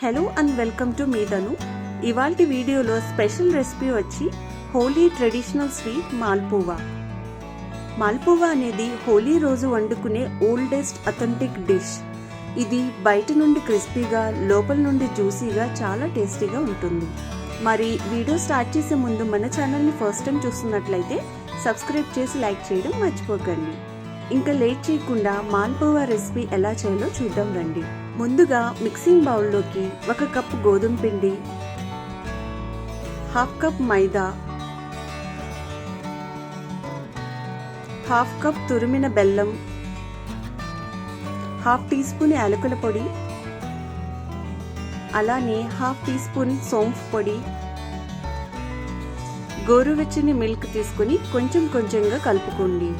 Hello and welcome to మీదను ఇవాల్టి వీడియోలో స్పెషల్ రెసిపీ వచ్చి హోలీ ట్రెడిషనల్ స్వీట్ మాల్పువా. మాల్పువా అనేది హోలీ రోజు వండుకునే ఓల్డెస్ట్ అథెంటిక్ డిష్. ఇది బయట నుండి క్రిస్పీగా లోపల నుండి జ్యూసీగా చాలా టేస్టీగా ఉంటుంది. మరి వీడియో స్టార్ట్ చేసే ముందు మన ఛానల్ని ఫస్ట్ టైం చూస్తున్నట్లయితే సబ్స్క్రైబ్ చేసి లైక్ చేయడం మర్చిపోకండి. ఇంకా లేట్ చేయకుండా మాల్పువా రెసిపీ ఎలా చేయాలో చూద్దాం రండి. ముందుగా మిక్సింగ్ బౌల్లోకి ఒక కప్ గోధుమ పిండి హాఫ్ కప్ మైదా హాఫ్ కప్ తురిమిన బెల్లం హాఫ్ టీ స్పూన్ యాలకుల పొడి అలానే హాఫ్ టీ స్పూన్ సోంఫ్ పొడి గోరువెచ్చని మిల్క్ తీసుకుని కొంచెం కొంచెంగా కలుపుకోండి.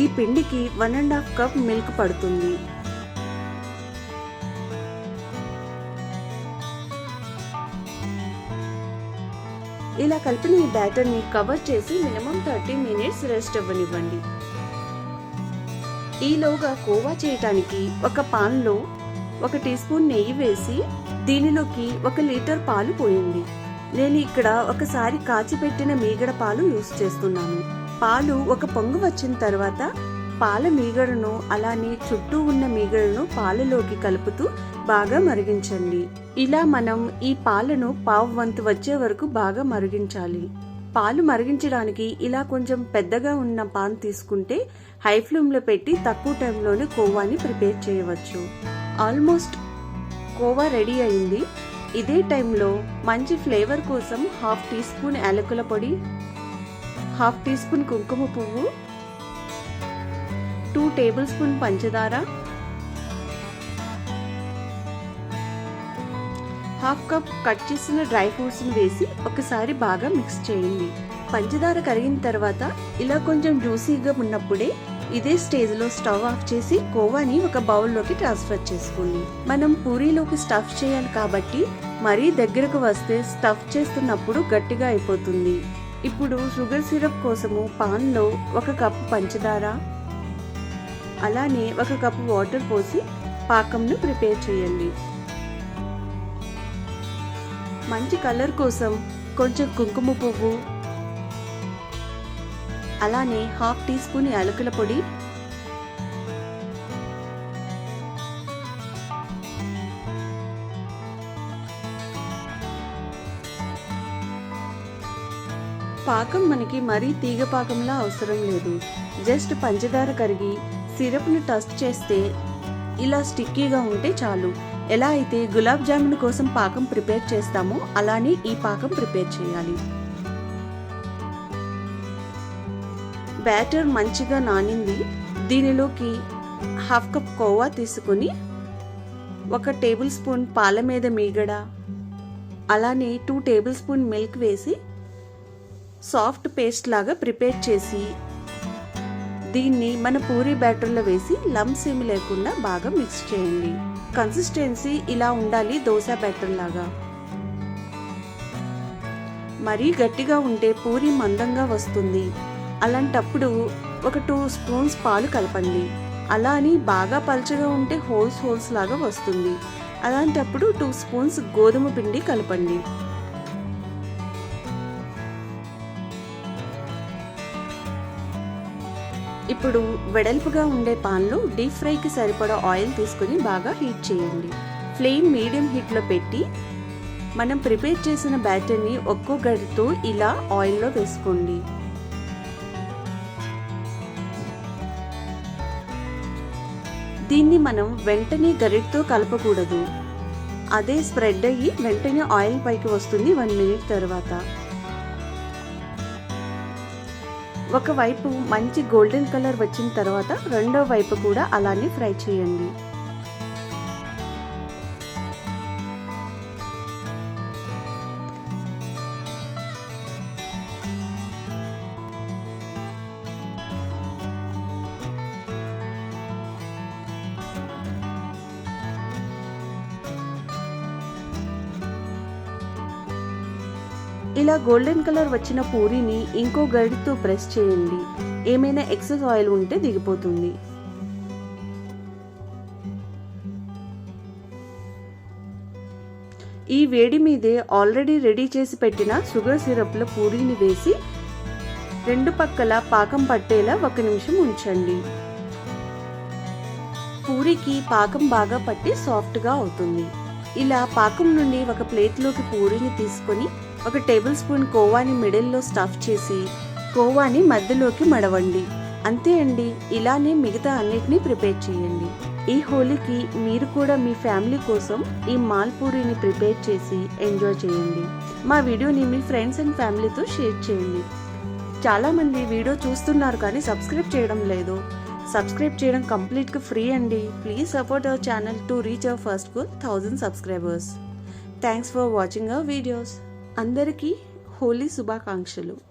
ఈ పిండికి one and half cup milk పడుతుంది. ఇలా కలిపిన ఈ బ్యాటర్ని కవర్ చేసి మినిమం థర్టీ మినిట్స్ రెస్ట్ అవ్వనివ్వండి. ఈలోగా కోవా చేయటానికి ఒక పాన్లో ఒక టీ స్పూన్ నెయ్యి వేసి దీనిలోకి ఒక లీటర్ పాలు పోయండి. నేను ఇక్కడ ఒకసారి కాచిపెట్టిన మీగడ పాలు యూస్ చేస్తున్నాను. పాలు ఒక పొంగు వచ్చిన తర్వాత పాల మీగడను అలానే చుట్టూ ఉన్న మీగడను పాలలోకి కలుపుతూ బాగా మరిగించండి. ఇలా మనం ఈ పాలను పావు వంతు వచ్చే వరకు బాగా మరిగించాలి. పాలు మరిగించడానికి ఇలా కొంచెం పెద్దగా ఉన్న పాన్ తీసుకుంటే హై ఫ్లేమ్లో పెట్టి తక్కువ టైంలోనే కోవాని ప్రిపేర్ చేయవచ్చు. ఆల్మోస్ట్ కోవా రెడీ అయింది. ఇదే టైంలో మంచి ఫ్లేవర్ కోసం హాఫ్ టీ స్పూన్ యాలకుల పొడి హాఫ్ టీ స్పూన్ కుంకుమ పువ్వు టూ టేబుల్ స్పూన్ పంచదార హాఫ్ కప్ కట్ చేసిన డ్రై ఫ్రూట్స్ని వేసి ఒకసారి బాగా మిక్స్ చేయండి. పంచదార కరిగిన తర్వాత ఇలా కొంచెం జ్యూసీగా ఉన్నప్పుడే ఇదే స్టేజ్లో స్టవ్ ఆఫ్ చేసి కోవాని ఒక బౌల్లోకి ట్రాన్స్ఫర్ చేసుకోండి. మనం పూరీలోకి స్టఫ్ చేయాలి కాబట్టి మరీ దగ్గరకు వస్తే స్టఫ్ చేస్తున్నప్పుడు గట్టిగా అయిపోతుంది. ఇప్పుడు షుగర్ సిరప్ కోసము పాన్లో ఒక కప్పు పంచదార అలానే ఒక కప్పు వాటర్ పోసి పాకంను ప్రిపేర్ చేయండి. మంచి కలర్ కోసం కొంచెం కుంకుమ పువ్వు అలానే హాఫ్ టీ స్పూన్ యాలకుల పొడి పాకం మనకి మరీ తీగ పాకంలా అవసరం లేదు. జస్ట్ పంచదార కరిగి సిరప్ను టస్ట్ చేస్తే ఇలా స్టిక్కీగా ఉంటే చాలు. ఎలా అయితే గులాబ్ జామున్ కోసం పాకం ప్రిపేర్ చేస్తామో అలానే ఈ పాకం ప్రిపేర్ చేయాలి. బ్యాటర్ మంచిగా నానింది. దీనిలోకి హాఫ్ కప్ కోవా తీసుకుని ఒక టేబుల్ స్పూన్ పాల మీద మీగడ అలానే టూ టేబుల్ స్పూన్ మిల్క్ వేసి సాఫ్ట్ పేస్ట్ లాగా ప్రిపేర్ చేసి దీన్ని మన పూరి బ్యాటర్లో వేసి లంప్స్ ఏమి లేకుండా బాగా మిక్స్ చేయండి. కన్సిస్టెన్సీ ఇలా ఉండాలి దోశ బ్యాటర్ లాగా. మరీ గట్టిగా ఉంటే పూరి మందంగా వస్తుంది. అలాంటప్పుడు ఒక టూ స్పూన్స్ పాలు కలపండి. అలా అని బాగా పల్చగా ఉంటే హోల్స్ హోల్స్ లాగా వస్తుంది. అలాంటప్పుడు టూ స్పూన్స్ గోధుమ పిండి కలపండి. ఇప్పుడు వెడల్పుగా ఉండే పాన్లో డీప్ ఫ్రైకి సరిపడా ఆయిల్ తీసుకుని బాగా హీట్ చేయండి. ఫ్లేమ్ మీడియం హీట్లో పెట్టి మనం ప్రిపేర్ చేసిన బ్యాటర్ని ఒక్కో గడితో ఇలా ఆయిల్లో వేసుకోండి. దీన్ని మనం వెంటనే గరిటతో కలపకూడదు. అదే స్ప్రెడ్ అయ్యి వెంటనే ఆయిల్ పైకి వస్తుంది వన్ మినిట్ తర్వాత. ఒకవైపు మంచి గోల్డెన్ కలర్ వచ్చిన తర్వాత రెండో వైపు కూడా అలానే ఫ్రై చేయండి. ఇలా గోల్డెన్ కలర్ వచ్చిన పూరీని ఇంకో గరిటతో ప్రెస్ చేయండి. ఏమైనా ఎక్సెస్ ఆయిల్ ఉంటే దిగిపోతుంది. ఈ వేడి మీదే ఆల్రెడీ రెడీ చేసి పెట్టిన షుగర్ సిరప్లో పూరీని వేసి రెండు పక్కల పాకం పట్టేలా ఒక నిమిషం ఉంచండి. పూరికి పాకం బాగా పట్టి సాఫ్ట్గా అవుతుంది. ఇలా పాకం నుండి ఒక ప్లేట్లోకి పూరీని తీసుకొని ఒక టేబుల్ స్పూన్ కోవాని మిడిల్లో స్టఫ్ చేసి కోవాని మధ్యలోకి మడవండి. అంతే అండి ఇలానే మిగతా అన్నిటినీ ప్రిపేర్ చేయండి. ఈ హోలీకి మీరు కూడా మీ ఫ్యామిలీ కోసం ఈ మాల్పూరిని ప్రిపేర్ చేసి ఎంజాయ్ చేయండి. మా వీడియోని మీ ఫ్రెండ్స్ అండ్ ఫ్యామిలీతో షేర్ చేయండి. చాలామంది వీడియో చూస్తున్నారు కానీ సబ్స్క్రైబ్ చేయడం లేదు. సబ్స్క్రైబ్ చేయడం కంప్లీట్గా ఫ్రీ అండి. Please support our channel to reach our first good thousand subscribers. Thanks for watching our videos. అందరికీ హోలీ శుభాకాంక్షలు.